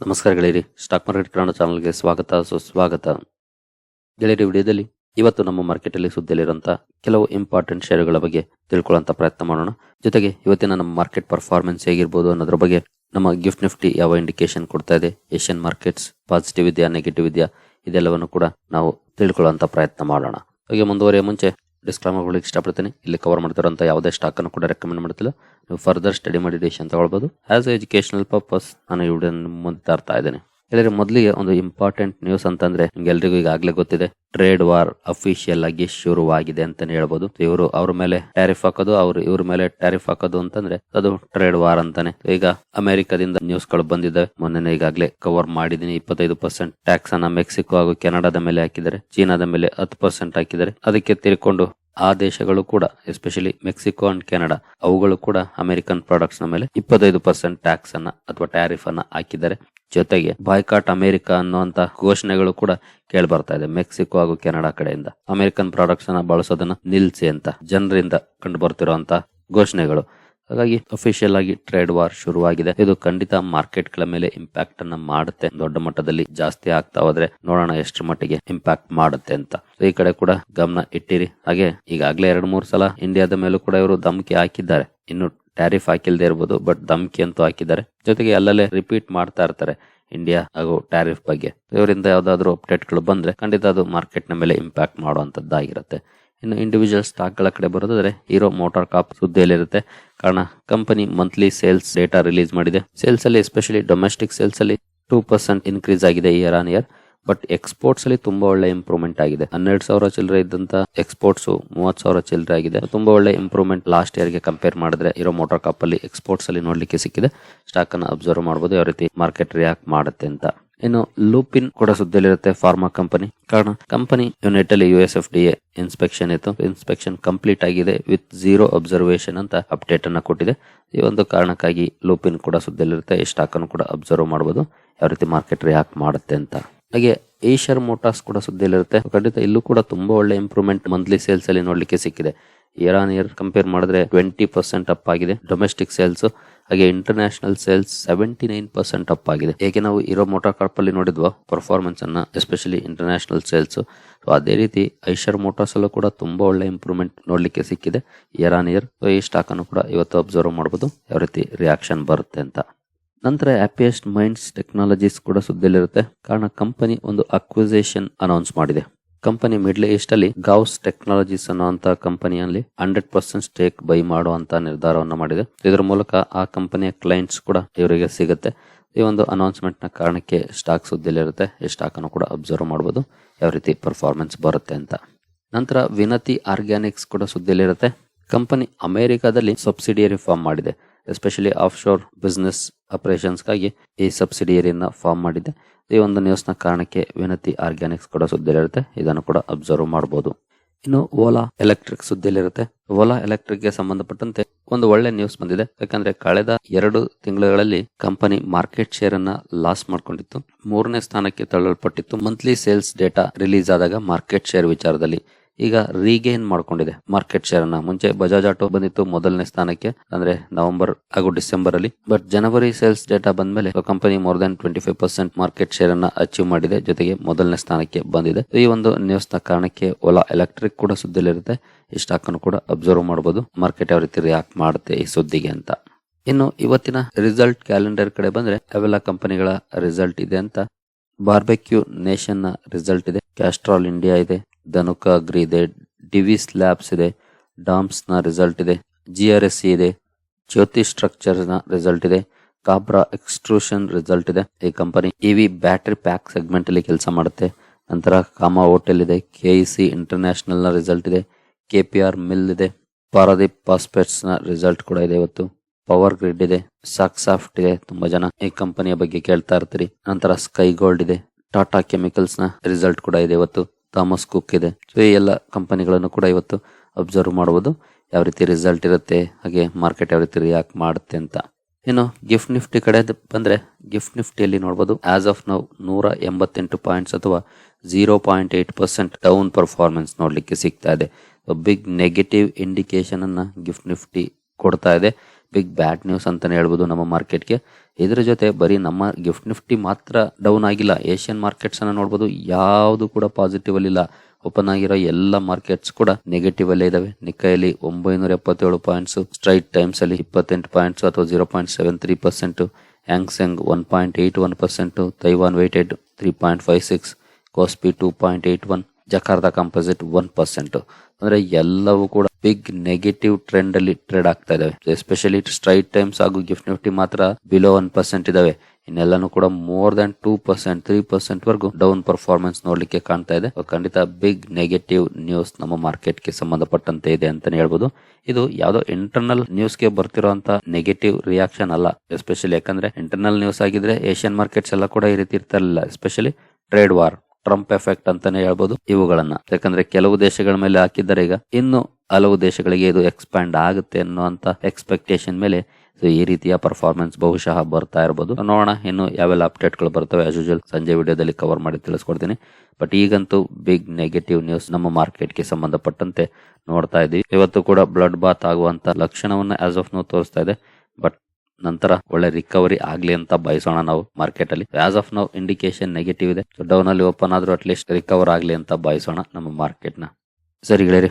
ನಮಸ್ಕಾರ ಗೆಳೆಯರಿ. Stock market Kannada ಚಾನಲ್ಗೆ ಸ್ವಾಗತ, ಸುಸ್ವಾಗತ. ಗೆಳೆಯರಿ, ವಿಡಿಯೋದಲ್ಲಿ ಇವತ್ತು ನಮ್ಮ ಮಾರ್ಕೆಟಲ್ಲಿ ಸುದ್ದಿಯಲ್ಲಿರುವಂತಹ ಕೆಲವು ಇಂಪಾರ್ಟೆಂಟ್ ಷೇರುಗಳ ಬಗ್ಗೆ ತಿಳ್ಕೊಳ್ಳುವಂತ ಪ್ರಯತ್ನ ಮಾಡೋಣ. ಜೊತೆಗೆ ಇವತ್ತಿನ ನಮ್ಮ ಮಾರ್ಕೆಟ್ ಪರ್ಫಾರ್ಮೆನ್ಸ್ ಹೇಗಿರ್ಬೋದು ಅನ್ನೋದ್ರ ಬಗ್ಗೆ ನಮ್ಮ ಗಿಫ್ಟ್ ನಿಫ್ಟಿ ಯಾವ ಇಂಡಿಕೇಶನ್ ಕೊಡ್ತಾ ಇದೆ ಏಷ್ಯನ್ ಮಾರ್ಕೆಟ್ಸ್ ಪಾಸಿಟಿವ್ ಇದೆಯಾ ನೆಗೆಟಿವ್ ಇದೆಯಾ, ಇದೆಲ್ಲವನ್ನು ಕೂಡ ನಾವು ತಿಳ್ಕೊಳ್ಳುವಂತ ಪ್ರಯತ್ನ ಮಾಡೋಣ. ಹಾಗೆ ಮುಂದುವರಿಯ ಮುಂಚೆ ಡಿಸ್ಕ್ಲೈಮರ್ಗಳಿಗೆ ಇಷ್ಟಪಡ್ತೀನಿ. ಇಲ್ಲಿ ಕವರ್ ಮಾಡ್ತಿರೋಂಥ ಯಾವುದೇ ಸ್ಟಾಕ್ ಅನ್ನು ಕೂಡ ರೆಕಮೆಂಡ್ ಮಾಡ್ತಿಲ್ಲ. ನೀವು ಫರ್ದರ್ ಸ್ಟಡಿ ಮಾಡಿ ಡಿಸಿಷನ್ ತಗೊಳ್ಬೋದು ಆಸ್ ಎಜುಕೇಶನಲ್ ಪರ್ಪಸ್ ನಾನು ಈ ಮುಂದೆ ತರ್ತಾ ಇದ್ದೇನೆ. ಹೇಳಿದ್ರೆ ಮೊದಲಿಗೆ ಒಂದು ಇಂಪಾರ್ಟೆಂಟ್ ನ್ಯೂಸ್ ಅಂತಂದ್ರೆ ನಿಮ್ಗೆಲ್ರಿಗೂ ಈಗಾಗಲೇ ಗೊತ್ತಿದೆ. ಟ್ರೇಡ್ ವಾರ್ ಅಫಿಷಿಯಲ್ ಆಗಿ ಶುರುವಾಗಿದೆ ಅಂತಾನೆ ಹೇಳ್ಬೋದು. ಇವರು ಅವ್ರ ಮೇಲೆ ಟ್ಯಾರಿಫ್ ಹಾಕೋದು, ಅವ್ರು ಇವ್ರ ಮೇಲೆ ಟ್ಯಾರಿಫ್ ಹಾಕೋದು ಅಂತಂದ್ರೆ ಅದು ಟ್ರೇಡ್ ವಾರ್ ಅಂತಾನೆ. ಈಗ ಅಮೆರಿಕದಿಂದ ನ್ಯೂಸ್ಗಳು ಬಂದಿದೆ ಮೊನ್ನೆ ಈಗಾಗಲೇ ಕವರ್ ಮಾಡಿದೀನಿ ಇಪ್ಪತ್ತೈದು ಪರ್ಸೆಂಟ್ ಟ್ಯಾಕ್ಸ್ ಅನ್ನ ಮೆಕ್ಸಿಕೋ ಹಾಗೂ ಕೆನಡಾದ ಮೇಲೆ ಹಾಕಿದ್ದಾರೆ. ಚೀನಾದ ಮೇಲೆ ಹತ್ತು ಪರ್ಸೆಂಟ್ ಹಾಕಿದ್ದಾರೆ. ಅದಕ್ಕೆ ತಿರ್ಕೊಂಡು ಆ ದೇಶಗಳು ಕೂಡ ಎಸ್ಪೆಷಲಿ ಮೆಕ್ಸಿಕೋ ಅಂಡ್ ಕೆನಡಾ ಅವುಗಳು ಕೂಡ ಅಮೆರಿಕನ್ ಪ್ರಾಡಕ್ಟ್ಸ್ನ ಮೇಲೆ ಇಪ್ಪತ್ತೈದು ಪರ್ಸೆಂಟ್ ಟ್ಯಾಕ್ಸ್ ಅನ್ನ ಅಥವಾ ಟ್ಯಾರಿಫ್ ಅನ್ನ ಹಾಕಿದ್ದಾರೆ. ಜೊತೆಗೆ ಬಾಯ್ಕಾಟ್ ಅಮೆರಿಕ ಅನ್ನುವಂತ ಘೋಷಣೆಗಳು ಕೂಡ ಕೇಳಿ ಬರ್ತಾ ಇದೆ ಮೆಕ್ಸಿಕೋ ಹಾಗೂ ಕೆನಡಾ ಕಡೆಯಿಂದ. ಅಮೆರಿಕನ್ ಪ್ರಾಡಕ್ಟ್ಸ್ ಅನ್ನ ಬಳಸೋದನ್ನ ನಿಲ್ಸಿ ಅಂತ, ಜನರಿಂದ ಕಂಡು ಬರ್ತಿರುವಂತ ಘೋಷಣೆಗಳು. ಹಾಗಾಗಿ ಅಫಿಷಿಯಲ್ ಆಗಿ ಟ್ರೇಡ್ ವಾರ್ ಶುರುವಾಗಿದೆ. ಇದು ಖಂಡಿತ ಮಾರ್ಕೆಟ್ಗಳ ಮೇಲೆ ಇಂಪ್ಯಾಕ್ಟ್ ಅನ್ನ ಮಾಡುತ್ತೆ. ದೊಡ್ಡ ಮಟ್ಟದಲ್ಲಿ ಜಾಸ್ತಿ ಆಗ್ತಾ ಹೋದ್ರೆ ನೋಡೋಣ ಎಷ್ಟು ಮಟ್ಟಿಗೆ ಇಂಪ್ಯಾಕ್ಟ್ ಮಾಡುತ್ತೆ ಅಂತ. ಈ ಕಡೆ ಕೂಡ ಗಮನ ಇಟ್ಟಿರಿ. ಹಾಗೆ ಈಗಾಗಲೇ ಎರಡ್ ಮೂರ್ ಸಲ ಇಂಡಿಯಾದ ಮೇಲೂ ಕೂಡ ಇವರು ಧಮಕಿ ಹಾಕಿದ್ದಾರೆ. ಇನ್ನು ಟ್ಯಾರಿಫ್ ಹಾಕಿಲ್ದೆ ಇರ್ಬೋದು ಬಟ್ ಧಮಕಿ ಅಂತೂ ಹಾಕಿದ್ದಾರೆ. ಜೊತೆಗೆ ಅಲ್ಲಲ್ಲೇ ರಿಪೀಟ್ ಮಾಡ್ತಾ ಇರ್ತಾರೆ ಇಂಡಿಯಾ ಹಾಗೂ ಟ್ಯಾರಿಫ್ ಬಗ್ಗೆ. ಇವರಿಂದ ಯಾವ್ದಾದ್ರು ಅಪ್ಡೇಟ್ಗಳು ಬಂದ್ರೆ ಖಂಡಿತ ಅದು ಮಾರ್ಕೆಟ್ನ ಮೇಲೆ ಇಂಪ್ಯಾಕ್ಟ್ ಮಾಡುವಂತದ್ದಾಗಿರುತ್ತೆ. ಇನ್ನು ಇಂಡಿವಿಜುವಲ್ ಸ್ಟಾಕ್ಗಳ ಕಡೆ ಬರೋದಾದ್ರೆ ಹೀರೋ ಮೋಟಾರ್ ಕಾಪ್ ಸುದ್ದಿಯಲ್ಲಿರುತ್ತೆ. ಕಾರಣ company monthly sales data release ಮಾಡಿದೆ. ಸೇಲ್ಸ್ ಅಲ್ಲಿ ಎಸ್ಪೆಷಲಿ ಡೊಮೆಸ್ಟಿಕ್ ಸೇಲ್ಸ್ ಅಲ್ಲಿ ಟೂ ಪರ್ಸೆಂಟ್ ಇನ್ಕ್ರೀಸ್ ಆಗಿದೆ year on year but exports ಅಲ್ಲಿ ತುಂಬಾ ಒಳ್ಳೆ ಇಂಪ್ರೂವ್ಮೆಂಟ್ ಆಗಿದೆ. ಹನ್ನೆರಡು ಸಾವಿರ ಚಿಲ್ಲರೆ ಇದ್ದಂತ ಎಕ್ಸ್ಪೋರ್ಟ್ಸ್ ಮೂವತ್ತು ಸಾವಿರ ಚಿಲ್ಲರೆ ಆಗಿದೆ. ತುಂಬಾ ಒಳ್ಳೆ ಇಂಪ್ರೂವ್ಮೆಂಟ್ ಲಾಸ್ಟ್ ಇಯರ್ಗೆ ಕಂಪೇರ್ ಮಾಡಿದ್ರೆ ಇರೋ ಮೋಟಾರ್ ಕಾಪ್ ಅಲ್ಲಿ ಎಕ್ಸ್ಪೋರ್ಟ್ಸ್ ಅಲ್ಲಿ ನೋಡ್ಲಿಕ್ಕೆ ಸಿಕ್ಕಿದೆ. ಸ್ಟಾಕ್ ಅನ್ನು ಅಬ್ಸರ್ವ್ ಮಾಡಬಹುದು ಯಾವ ರೀತಿ ಮಾರ್ಕೆಟ್ ರಿಯಾಕ್ಟ್ ಮಾಡುತ್ತೆ ಅಂತ. ಇನ್ನು ಲೂಪಿನ್ ಕೂಡ ಸುದ್ದಿಯಲ್ಲಿರುತ್ತೆ, ಫಾರ್ಮಾ ಕಂಪನಿ. ಕಾರಣ, ಕಂಪನಿ ಯುನೈಟ್ ಅಲ್ಲಿ U S F D inspection ಇತ್ತು. ಇನ್ಸ್ಪೆಕ್ಷನ್ ಕಂಪ್ಲೀಟ್ ಆಗಿದೆ ವಿತ್ ಜೀರೋ ಅಬ್ಸರ್ವೇಷನ್ ಅಂತ ಅಪ್ಡೇಟ್ ಅನ್ನ ಕೊಟ್ಟಿದೆ. ಈ ಒಂದು ಕಾರಣಕ್ಕಾಗಿ ಲೂಪಿನ್ ಕೂಡ ಸುದ್ದಿಯಲ್ಲಿರುತ್ತೆ. ಈ ಸ್ಟಾಕ್ ಅನ್ನು ಕೂಡ ಅಬ್ಸರ್ವ್ ಮಾಡಬಹುದು ಯಾವ ರೀತಿ ಮಾರ್ಕೆಟ್ ರಿಯಾಕ್ಟ್ ಮಾಡುತ್ತೆ ಅಂತ. ಹಾಗೆ ಏಷ್ಯರ್ ಮೋಟಾರ್ಸ್ ಕೂಡ ಸುದ್ದಿಯಲ್ಲಿರುತ್ತೆ. ಖಂಡಿತ ಇಲ್ಲೂ ಕೂಡ ತುಂಬಾ ಒಳ್ಳೆ ಇಂಪ್ರೂವ್ಮೆಂಟ್ ಮಂತ್ಲಿ ಸೇಲ್ಸ್ ಅಲ್ಲಿ ನೋಡ್ಲಿಕ್ಕೆ ಸಿಕ್ಕಿದೆ. ಇಯರ್ ಆನ್ ಇಯರ್ ಕಂಪೇರ್ ಮಾಡಿದ್ರೆ ಟ್ವೆಂಟಿ ಪರ್ಸೆಂಟ್ ಅಪ್ ಆಗಿದೆ. ಡೊಮೆಸ್ಟಿಕ್ ಸೇಲ್ಸ್ ಹಾಗೆ international sales seventy nine percent up ಆಗಿದೆ. ಹೇಗೆ ನಾವು ಇರೋ ಮೋಟಾರ್ ಕಾರ್ಪ್ ಅಲ್ಲಿ ನೋಡಿದ್ವ ಪರ್ಫಾರ್ಮೆನ್ಸ್ ಅನ್ನ ಎಸ್ಪೆಷಲಿ ಇಂಟರ್ನ್ಯಾಷನಲ್ ಸೇಲ್ಸ್ ಅದೇ ರೀತಿ ಐಷರ್ ಮೋಟಾರ್ಸ್ ಅಲ್ಲೂ ಕೂಡ ತುಂಬಾ ಒಳ್ಳೆ ಇಂಪ್ರೂವ್ಮೆಂಟ್ ನೋಡ್ಲಿಕ್ಕೆ ಸಿಕ್ಕಿದೆ. ಇಯರ್ ಆನ್ ಇಯರ್ ಈ ಸ್ಟಾಕ್ ಅನ್ನು ಕೂಡ ಇವತ್ತು ಅಬ್ಸರ್ವ್ ಮಾಡಬಹುದು ಯಾವ ರೀತಿ ರಿಯಾಕ್ಷನ್ ಬರುತ್ತೆ ಅಂತ. ನಂತರ ಹ್ಯಾಪಿಯೆಸ್ಟ್ ಮೈಂಡ್ಸ್ ಟೆಕ್ನಾಲಜೀಸ್ ಕೂಡ ಸುದ್ದಿಯಲ್ಲಿರುತ್ತೆ. ಕಾರಣ ಕಂಪನಿ ಒಂದು ಅಕ್ವಿಸೇಷನ್ ಅನೌನ್ಸ್ ಮಾಡಿದೆ. ಕಂಪನಿ ಮಿಡ್ಲ್ ಈಸ್ಟ್ ಅಲ್ಲಿ ಗೌಸ್ ಟೆಕ್ನಾಲಜೀಸ್ ಅನ್ನುವಂತ ಕಂಪನಿಯಲ್ಲಿ ಹಂಡ್ರೆಡ್ ಪರ್ಸೆಂಟ್ ಸ್ಟೇಕ್ ಬೈ ಮಾಡುವಂತ ನಿರ್ಧಾರವನ್ನು ಮಾಡಿದೆ. ಇದರ ಮೂಲಕ ಆ ಕಂಪನಿಯ ಕ್ಲೈಂಟ್ಸ್ ಕೂಡ ಇವರಿಗೆ ಸಿಗುತ್ತೆ. ಈ ಒಂದು ಅನೌನ್ಸ್ಮೆಂಟ್ನ ಕಾರಣಕ್ಕೆ ಸ್ಟಾಕ್ ಸುದ್ದಿಯಲ್ಲಿರುತ್ತೆ. ಈ ಸ್ಟಾಕ್ ಅನ್ನು ಕೂಡ ಅಬ್ಸರ್ವ್ ಮಾಡಬಹುದು ಯಾವ ರೀತಿ ಪರ್ಫಾರ್ಮೆನ್ಸ್ ಬರುತ್ತೆ ಅಂತ. ನಂತರ ವಿನತಿ ಆರ್ಗ್ಯಾನಿಕ್ಸ್ ಕೂಡ ಸುದ್ದಿಯಲ್ಲಿರುತ್ತೆ. ಕಂಪನಿ ಅಮೆರಿಕಾದಲ್ಲಿ ಸಬ್ಸಿಡಿಯರಿ ಫಾರ್ಮ್ ಮಾಡಿದೆ. ಎಸ್ಪೆಷಲಿ ಆಫ್ ಶೋರ್ ಬಿಸ್ನೆಸ್ ಆಪರೇಷನ್ಸ್ಗಾಗಿ ಈ ಸಬ್ಸಿಡಿಯರಿಯನ್ನು ಫಾರ್ಮ್ ಮಾಡಿದೆ ಈ ಒಂದು ನ್ಯೂಸ್ನ ಕಾರಣಕ್ಕೆ ವಿನತಿ ಆರ್ಗ್ಯಾನಿಕ್ಸ್ ಕೂಡ ಸುದ್ದಿಯಲ್ಲಿರುತ್ತೆ. ಇದನ್ನು ಕೂಡ ಅಬ್ಸರ್ವ್ ಮಾಡಬಹುದು ಇನ್ನು ಓಲಾ ಎಲೆಕ್ಟ್ರಿಕ್ ಸುದ್ದಿಯಲ್ಲಿರುತ್ತೆ. ಓಲಾ ಎಲೆಕ್ಟ್ರಿಕ್ಗೆ ಸಂಬಂಧಪಟ್ಟಂತೆ ಒಂದು ಒಳ್ಳೆ ನ್ಯೂಸ್ ಬಂದಿದೆ. ಯಾಕಂದ್ರೆ ಕಳೆದ ಎರಡು ತಿಂಗಳುಗಳಲ್ಲಿ ಕಂಪನಿ ಮಾರ್ಕೆಟ್ ಶೇರ್ ಅನ್ನ ಲಾಸ್ ಮಾಡ್ಕೊಂಡಿತ್ತು. ಮೂರನೇ ಸ್ಥಾನಕ್ಕೆ ತಳ್ಳಲ್ಪಟ್ಟಿತ್ತು. ಮಂತ್ಲಿ ಸೇಲ್ಸ್ ಡೇಟಾ ರಿಲೀಸ್ ಆದಾಗ ಮಾರ್ಕೆಟ್ ಶೇರ್ ವಿಚಾರದಲ್ಲಿ ಈಗ ರೀಗೇನ್ ಮಾಡ್ಕೊಂಡಿದೆ ಮಾರ್ಕೆಟ್ ಶೇರ್ ಅನ್ನ ಮುಂಚೆ ಬಜಾಜ್ ಆಟೋ ಬಂದಿತ್ತು ಮೊದಲನೇ ಸ್ಥಾನಕ್ಕೆ, ಅಂದ್ರೆ ನವೆಂಬರ್ ಹಾಗೂ ಡಿಸೆಂಬರ್ ಅಲ್ಲಿ ಬಟ್ ಜನವರಿ ಸೇಲ್ಸ್ ಡೇಟಾ ಬಂದ ಮೇಲೆ company more than twenty five percent market share ಅನ್ನ ಅಚೀವ್ ಮಾಡಿದೆ, ಜೊತೆಗೆ ಮೊದಲನೇ ಸ್ಥಾನಕ್ಕೆ ಬಂದಿದೆ. ಈ ಒಂದು ನ್ಯೂಸ್ನ ಕಾರಣಕ್ಕೆ ಓಲಾ ಎಲೆಕ್ಟ್ರಿಕ್ ಕೂಡ ಸುದ್ದಿಲಿರುತ್ತೆ ಈ ಸ್ಟಾಕ್ ಅನ್ನು ಕೂಡ ಅಬ್ಸರ್ವ್ ಮಾಡಬಹುದು ಮಾರ್ಕೆಟ್ ಯಾವ ರೀತಿ ರಿಯಾಕ್ಟ್ ಮಾಡುತ್ತೆ ಈ ಸುದ್ದಿಗೆ ಅಂತ. ಇನ್ನು ಇವತ್ತಿನ ರಿಸಲ್ಟ್ ಕ್ಯಾಲೆಂಡರ್ ಕಡೆ ಬಂದ್ರೆ ಅವೆಲ್ಲ ಕಂಪನಿಗಳ ರಿಸಲ್ಟ್ ಇದೆ ಅಂತ. ಬಾರ್ಬೆಕ್ಯೂ ನೇಷನ್ನ ರಿಸಲ್ಟ್ ಇದೆ. ಕ್ಯಾಸ್ಟ್ರಾಲ್ ಇಂಡಿಯಾ ಇದೆ. ಧನುಕ ಅಗ್ರಿ ಇದೆ ಡಿವಿಸ್ ಲ್ಯಾಬ್ಸ್ ಇದೆ ಡಾಮ್ಸ್ನ ರಿಸಲ್ಟ್ ಇದೆ ಜಿ ಆರ್ ಎಸ್ ಸಿ ಇದೆ ಜ್ಯೋತಿ ಸ್ಟ್ರಕ್ಚರ್ನ ರಿಸಲ್ಟ್ ಇದೆ ಕಾಬ್ರಾ ಎಕ್ಸ್ಟ್ರೂಷನ್ ರಿಸಲ್ಟ್ ಇದೆ. ಈ company EV battery pack segment ಅಲ್ಲಿ ಕೆಲಸ ಮಾಡುತ್ತೆ. ನಂತರ ಕಾಮಾ ಹೋಟೆಲ್ ಇದೆ ಕೆಇಸಿ ಇಂಟರ್ನ್ಯಾಷನಲ್ನ ರಿಸಲ್ಟ್ ಇದೆ ಕೆಪಿಆರ್ ಮಿಲ್ ಇದೆ ಪಾರಾದೀಪ್ ಪಾಸ್ಪೆಟ್ಸ್ನ ನ ರಿಸಲ್ಟ್ ಕೂಡ ಇದೆ ಇವತ್ತು. ಪವರ್ ಗ್ರಿಡ್ ಇದೆ ಸಾಫ್ಟ್ ಇದೆ, ತುಂಬಾ ಜನ ಈ ಕಂಪನಿಯ ಬಗ್ಗೆ ಕೇಳ್ತಾ ಇರ್ತೀರಿ. ನಂತರ ಸ್ಕೈ ಗೋಲ್ಡ್ ಇದೆ ಟಾಟಾ ಕೆಮಿಕಲ್ಸ್ನ ರಿಸಲ್ಟ್ ಕೂಡ ಇದೆ ಇವತ್ತು. ಥಾಮಸ್ ಕುಕ್ ಇದೆ. ಸೊ ಈ ಎಲ್ಲ ಕಂಪನಿಗಳನ್ನು ಕೂಡ ಇವತ್ತು ಅಬ್ಸರ್ವ್ ಮಾಡ್ಬೋದು. ಯಾವ ರೀತಿ ರಿಸಲ್ಟ್ ಇರುತ್ತೆ, ಹಾಗೆ ಮಾರ್ಕೆಟ್ ಯಾವ ರೀತಿ ರಿಯಾಕ್ಟ್ ಮಾಡುತ್ತೆ ಅಂತ. ಇನ್ನು ಗಿಫ್ಟ್ ನಿಫ್ಟಿ ಕಡೆ ಬಂದರೆ ಗಿಫ್ಟ್ ನಿಫ್ಟಿಯಲ್ಲಿ ನೋಡ್ಬೋದು. ಆಸ್ ಆಫ್ ನೌ ನೂರ ಎಂಬತ್ತೆಂಟು ಪಾಯಿಂಟ್ಸ್ ಅಥವಾ zero point eight percent down performance ನೋಡಲಿಕ್ಕೆ ಸಿಗ್ತಾ ಇದೆ. Big negative indication GIFT Nifty ಕೊಡ್ತಾ ಇದೆ. ಬಿಗ್ ಬ್ಯಾಡ್ ನ್ಯೂಸ್ ಅಂತಲೇ ಹೇಳ್ಬೋದು ನಮ್ಮ ಮಾರ್ಕೆಟ್ಗೆ ಇದರ ಜೊತೆ ಬರೀ ನಮ್ಮ ಗಿಫ್ಟ್ ನಿಫ್ಟಿ ಮಾತ್ರ ಡೌನ್ ಆಗಿಲ್ಲ. ಏಷ್ಯನ್ ಮಾರ್ಕೆಟ್ಸ್ ಅನ್ನ ನೋಡ್ಬೋದು, ಯಾವುದು ಕೂಡ ಪಾಸಿಟಿವ್ ಇಲ್ಲ. ಓಪನ್ ಆಗಿರೋ ಎಲ್ಲ ಮಾರ್ಕೆಟ್ಸ್ ಕೂಡ ನೆಗೆಟಿವ್ ಅಲ್ಲೇ ಇದಾವೆ. ನಿಕ್ಕೈಲಿ ಒಂಬೈನೂರ ಎಪ್ಪತ್ತೇಳು ಪಾಯಿಂಟ್ಸ್ ಸ್ಟ್ರೈಟ್ ಟೈಮ್ಸ್ ಅಲ್ಲಿ ಇಪ್ಪತ್ತೆಂಟು ಪಾಯಿಂಟ್ಸ್ ಅಥವಾ zero point seven three percent Hang Seng one point eight one percent Taiwan weighted three point five six Kospi two point eight one Jakarta composite one percent ಅಂದ್ರೆ ಎಲ್ಲವೂ ಕೂಡ big negative trend ಅಲ್ಲಿ trade ಆಗ್ತಾ ಇದಾವೆ. Especially Straits Times ಹಾಗೂ gift Nifty ಮಾತ್ರ below one percent ಇದಾವೆ. ಇನ್ನೆಲ್ಲಾನು ಕೂಡ more than two percent three percent ವರೆಗೂ ಡೌನ್ ಪರ್ಫಾರ್ಮೆನ್ಸ್ ನೋಡ್ಲಿಕ್ಕೆ ಕಾಣ್ತಾ ಇದೆ. ಖಂಡಿತ ಬಿಗ್ ನೆಗೆಟಿವ್ ನ್ಯೂಸ್ ನಮ್ಮ ಮಾರ್ಕೆಟ್ಗೆ ಸಂಬಂಧಪಟ್ಟಂತೆ ಇದೆ ಅಂತಾನೆ ಹೇಳ್ಬೋದು. ಇದು ಯಾವ್ದೋ ಇಂಟರ್ನಲ್ ನ್ಯೂಸ್ಗೆ ಬರ್ತಿರೋಂತ ನೆಗೆಟಿವ್ ರಿಯಾಕ್ಷನ್ ಅಲ್ಲ. ಎಸ್ಪೆಷಲಿ ಯಾಕಂದ್ರೆ ಇಂಟರ್ನಲ್ ನ್ಯೂಸ್ ಆಗಿದ್ರೆ ಏಷ್ಯನ್ ಮಾರ್ಕೆಟ್ಸ್ ಎಲ್ಲ ಕೂಡ ಈ ರೀತಿ ಇರ್ತಾರಲ್ಲ especially trade war Trump effect ಅಂತಾನೆ ಹೇಳ್ಬೋದು ಇವುಗಳನ್ನ. ಯಾಕಂದ್ರೆ ಕೆಲವು ದೇಶಗಳ ಮೇಲೆ ಹಾಕಿದ್ದಾರೆ ಈಗ. ಇನ್ನು ಹಲವು ದೇಶಗಳಿಗೆ ಇದು ಎಕ್ಸ್ಪ್ಯಾಂಡ್ ಆಗುತ್ತೆ ಅನ್ನುವಂತ ಎಕ್ಸ್ಪೆಕ್ಟೇಷನ್ ಮೇಲೆ ಸೊ ಈ ರೀತಿಯ ಪರ್ಫಾರ್ಮೆನ್ಸ್ ಬಹುಶಃ ಬರ್ತಾ ಇರಬಹುದು ನೋಡೋಣ ಇನ್ನು ಯಾವೆಲ್ಲ ಅಪ್ಡೇಟ್ಗಳು ಬರ್ತವೆ. ಆಸ್ ಯೂಶಲ್ ಸಂಜೆ ವಿಡಿಯೋದಲ್ಲಿ ಕವರ್ ಮಾಡಿ ತಿಳಿಸ್ಕೊಡ್ತೀನಿ. ಬಟ್ ಈಗಂತೂ ಬಿಗ್ ನೆಗೆಟಿವ್ ನ್ಯೂಸ್ ನಮ್ಮ ಮಾರ್ಕೆಟ್ಗೆ ಸಂಬಂಧಪಟ್ಟಂತೆ ನೋಡ್ತಾ ಇದ್ದೀವಿ. ಇವತ್ತು ಕೂಡ ಬ್ಲಡ್ ಬಾತ್ ಆಗುವಂತ ಲಕ್ಷಣವನ್ನು ಆಸ್ ಆಫ್ ನೋ ತೋರಿಸ್ತಾ ಇದೆ. ಬಟ್ ನಂತರ ಒಳ್ಳೆ ರಿಕವರಿ ಆಗ್ಲಿ ಅಂತ ಬಯಸೋಣ ನಾವು ಮಾರ್ಕೆಟ್ ಅಲ್ಲಿ. As of now indication negative ಇದೆ. ಡೌನ್ ಅಲ್ಲಿ ಓಪನ್ ಆದ್ರೂ ಅಟ್ಲೀಸ್ಟ್ ರಿಕವರ್ ಆಗ್ಲಿ ಅಂತ ಬಯಸೋಣ ನಮ್ಮ ಮಾರ್ಕೆಟ್ನ. ಸರಿ ಗೆಳೆಯರಿ